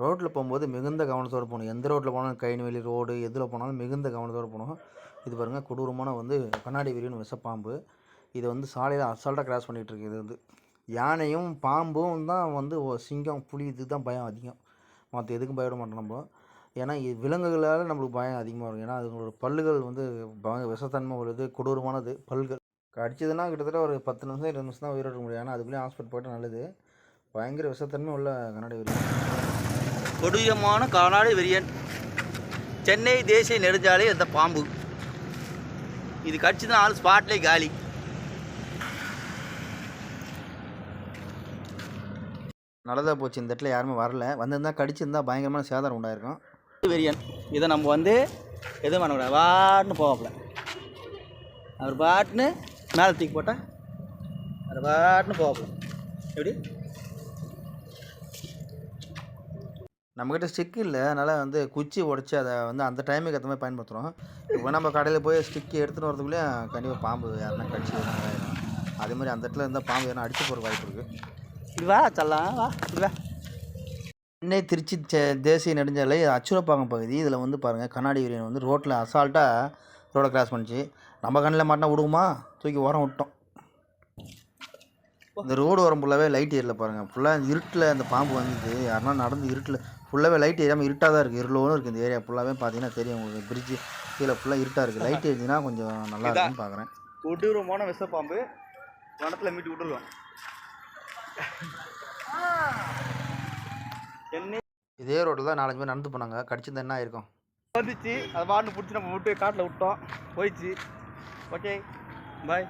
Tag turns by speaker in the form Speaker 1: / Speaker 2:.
Speaker 1: ரோட்டில் போகும்போது மிகுந்த கவனத்தோடு போகணும். எந்த ரோட்டில் போனாலும் கைநெல்லி ரோடு எதில் போனாலும் மிகுந்த கவனத்தோடு போகணும். இது பாருங்கள் கொடூரமான வந்து கண்ணாடி விரியன் விஷப்பாம்பு இது வந்து சாலையில் அசால்ட்டாக கிராஸ் பண்ணிகிட்டு இருக்கு. இது வந்து யானையும் பாம்பும் தான் வந்து சிங்கம் புலி இதுக்கு தான் பயம் அதிகம். மற்ற எதுக்கும் பயப்பட மாட்டோம் நம்ம. ஏன்னா விலங்குகளால் நம்மளுக்கு பயம் அதிகமாக இருக்கும். ஏன்னா அதுங்களோட பல்லுகள் வந்து பய விஷத்தன்மை உள்ளது கொடூரமானது பல்கள். கடிச்சதுன்னா கிட்டத்தட்ட ஒரு பத்து நிமிஷம் இருபது நிமிஷம் தான் உயிரிழக்க முடியும். ஏன்னா அதுக்குள்ளேயும் ஹாஸ்பிட்டல் போய்ட்டு நல்லது. பயங்கர விஷத்தன்மை உள்ள கண்ணாடி விரியன்
Speaker 2: கொடூரமான காணாடி வெறியன். சென்னை தேசிய நெடுஞ்சாலை அந்த பாம்பு. இது கடிச்சதுன்னா ஆள் ஸ்பாட்லேயே காலி.
Speaker 1: நல்லதாக போச்சு. இந்த இடத்துல யாருமே வரல. வந்திருந்தா கடிச்சிருந்தா பயங்கரமான சேதாரம் உண்டாயிருக்கும்.
Speaker 2: வெறியன். இதை நம்ம வந்து எதுவும் பண்ணக்கூடாது பாட்டுன்னு போவாப்புல. அவர் பாட்டுன்னு மேலே தூக்கி போட்டால் அவர் பாட்டுன்னு போவாப்புல. எப்படி?
Speaker 1: நம்மக்கிட்ட ஸ்டிக் இல்லை. அதனால் வந்து குச்சி உடச்சி அதை வந்து அந்த டைமுக்கு ஏற்ற மாதிரி பயன்படுத்துகிறோம் இப்போ நம்ம கடையில் போய் ஸ்டிக்கு எடுத்துகிட்டு வரதுக்குள்ளேயும் கண்டிப்பாக பாம்பு யாருன்னா கடிச்சு ஆயிடும். அதே மாதிரி அந்த இடத்துல இருந்தால் பாம்பு எதனா அடிச்சு போகிற வாய்ப்பு இருக்குது
Speaker 2: வா செல்லாம் வா வா.
Speaker 1: சென்னை திருச்சி தேசிய நெடுஞ்சாலை அச்சுரப்பாக்கம் பகுதி. இதில் வந்து பாருங்கள் கண்ணாடி விரியன் வந்து ரோட்டில் அசால்ட்டாக ரோடை கிராஸ் பண்ணிச்சு. நம்ம கண்ணில் மாட்டினா விடுவோமா தூக்கி ஓரம் விட்டோம். இந்த ரோடு வரும் ஃபுல்லாகவே லைட் ஏறல பாருங்கள் ஃபுல்லாக இருட்டில் அந்த பாம்பு வந்தது. யாருன்னா நடந்து இருட்டில் ஃபுல்லாகவே லைட் ஏறாமல் இருட்டாக தான் இருக்குது இருளோன்னு இருக்குது இந்த ஏரியா. ஃபுல்லாகவே பார்த்தீங்கன்னா தெரியும் உங்களுக்கு. பிரிட்ஜு கீழே ஃபுல்லாக இருட்டாக இருக்குது லைட் ஏறிச்சுன்னா கொஞ்சம் நல்லா இருக்கும்னு பார்க்குறேன்
Speaker 2: கொடூரமான விஷப்பாம்பு வனத்தில் மீட்டு விட்டுருவோம். சென்னை
Speaker 1: இதே ரோட்டில் தான் நாலஞ்சு பேர் நடந்து போனாங்க. கடிச்சிருந்தா என்ன ஆயிருக்கும்?
Speaker 2: வந்துச்சு. அதை பாட்டு பிடிச்சி நம்ம விட்டு காட்டில் விட்டோம். போயிடுச்சு ஓகே. பாய்